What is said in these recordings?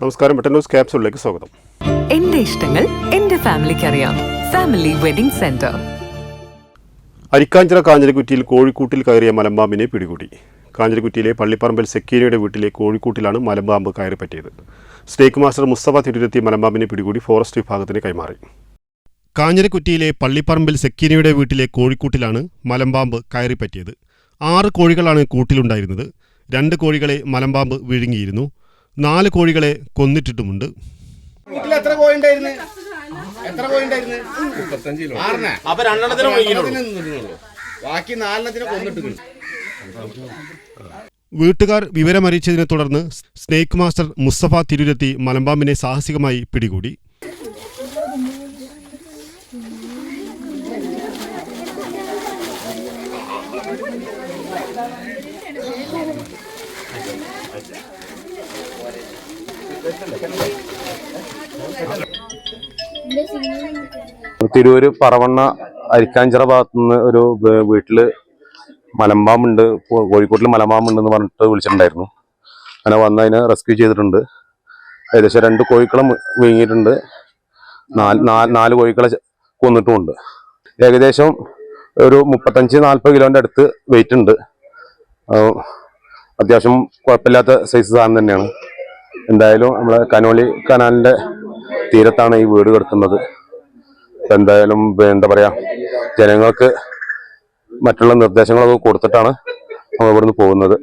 നമസ്കാരം button news ക്യാപ്സൂളിലേക്ക് സ്വാഗതം. എന്റെ ഇഷ്ടങ്ങൾ എന്റെ ഫാമിലിക്ക് അറിയാം ഫാമിലി വെഡിംഗ് സെന്റർ. അരിക്കാഞ്ചിറ കാഞ്ഞിരക്കുറ്റിയിൽ കോഴിക്കൂട്ടിൽ കയറിയ മലമ്പാമ്പിനെ പിടികൂടി. കാഞ്ഞിരക്കുറ്റിയിലെ പള്ളിപ്പറമ്പിൽ സെക്കീനയുടെ വീട്ടിലെ കോഴിക്കൂട്ടിലാണ് മലമ്പാമ്പ് കയറി പറ്റിയത്. സ്നേക്ക് മാസ്റ്റർ മുസ്തഫ തിരുരത്തി മലമ്പാമ്പിനെ പിടികൂടി ഫോറസ്റ്റ് വിഭാഗത്തിന് കൈമാറി. കാഞ്ഞിരക്കുറ്റിയിലെ പള്ളിപ്പറമ്പിൽ സെക്കീനയുടെ വീട്ടിലെ കോഴിക്കൂട്ടിലാണ് മലമ്പാമ്പ് കയറിപ്പറ്റിയത് ആറ് കോഴികളാണ് കൂട്ടിലുണ്ടായിരുന്നത്. രണ്ട് കോഴികളെ മലമ്പാമ്പ് വിഴുങ്ങിയിരുന്നു. നാല് കോഴികളെ കൊന്നിട്ടിട്ടുമുണ്ട്. വീട്ടിൽ എത്ര കോഴി ഉണ്ടായിരുന്നു എത്ര കോഴി ഉണ്ടായിരുന്നു ആറിനെ. അപ്പൊ രണ്ടെണ്ണത്തിന് രണ്ടെണ്ണത്തിന് നിന്നിരുന്നുള്ളൂ. ബാക്കി നാലെണ്ണത്തിനെ കൊന്നിട്ട് വീട്ടുകാർ വിവരമറിയിച്ചതിനെ തുടർന്ന് സ്നേക്ക് മാസ്റ്റർ മുസ്തഫ തിരുരത്തി മലമ്പാമ്പിനെ സാഹസികമായി പിടികൂടി. തിരൂര് പറവണ്ണ അരിക്കാഞ്ചിറ ഭാഗത്തു നിന്ന് ഒരു വീട്ടിൽ മലമ്പാമ്പുണ്ട്. കോഴിക്കോട്ടിൽ മലമ്പാമുണ്ട് മലമ്പാമ്പുണ്ടെന്ന് പറഞ്ഞിട്ട് വിളിച്ചിട്ടുണ്ടായിരുന്നു. അങ്ങനെ വന്ന് അതിനെ റെസ്ക്യൂ ചെയ്തിട്ടുണ്ട്. ഏകദേശം രണ്ട് കോഴിക്കളെ വീങ്ങിയിട്ടുണ്ട്. നാല് നാല് കോഴിക്കളെ കൊന്നിട്ടുമുണ്ട്. ഏകദേശം ഒരു മുപ്പത്തഞ്ച് നാൽപ്പത് കിലോന്റെ അടുത്ത് വെയിറ്റ് ഉണ്ട്. അത്യാവശ്യം കുഴപ്പമില്ലാത്ത സൈസ് സാധനം തന്നെയാണ്. എന്തായാലും നമ്മളെ കനോളി കനാലിന്റെ തീരത്താണ് ഈ വീട് കിടക്കുന്നത് എന്തായാലും എന്താ പറയുക ജനങ്ങൾക്ക് മറ്റുള്ള നിർദ്ദേശങ്ങളൊക്കെ കൊടുത്തിട്ടാണ് നമ്മൾ ഇവിടുന്ന് പോകുന്നത്.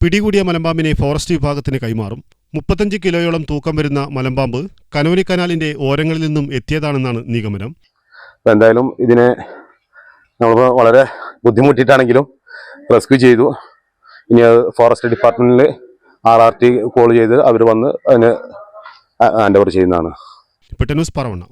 പിടികൂടിയ മലമ്പാമ്പിനെ ഫോറസ്റ്റ് വിഭാഗത്തിന് കൈമാറും. മുപ്പത്തഞ്ച് കിലോയോളം തൂക്കം വരുന്ന മലമ്പാമ്പ് കനോലി കനാലിന്റെ ഓരങ്ങളിൽ നിന്നും എത്തിയതാണെന്നാണ് നിഗമനം. അപ്പം എന്തായാലും ഇതിനെ നമ്മൾ വളരെ ബുദ്ധിമുട്ടിയിട്ടാണെങ്കിലും റെസ്ക്യൂ ചെയ്തു. ഇനി അത് ഫോറസ്റ്റ് ഡിപ്പാർട്ട്മെന്റിൽ ആർ ആർ ടി കോൾ ചെയ്ത് അവർ വന്ന് അതിന് ഹാൻഡ് ഓവർ ചെയ്യുന്നതാണ്. ന്യൂസ് പറവണ്ണ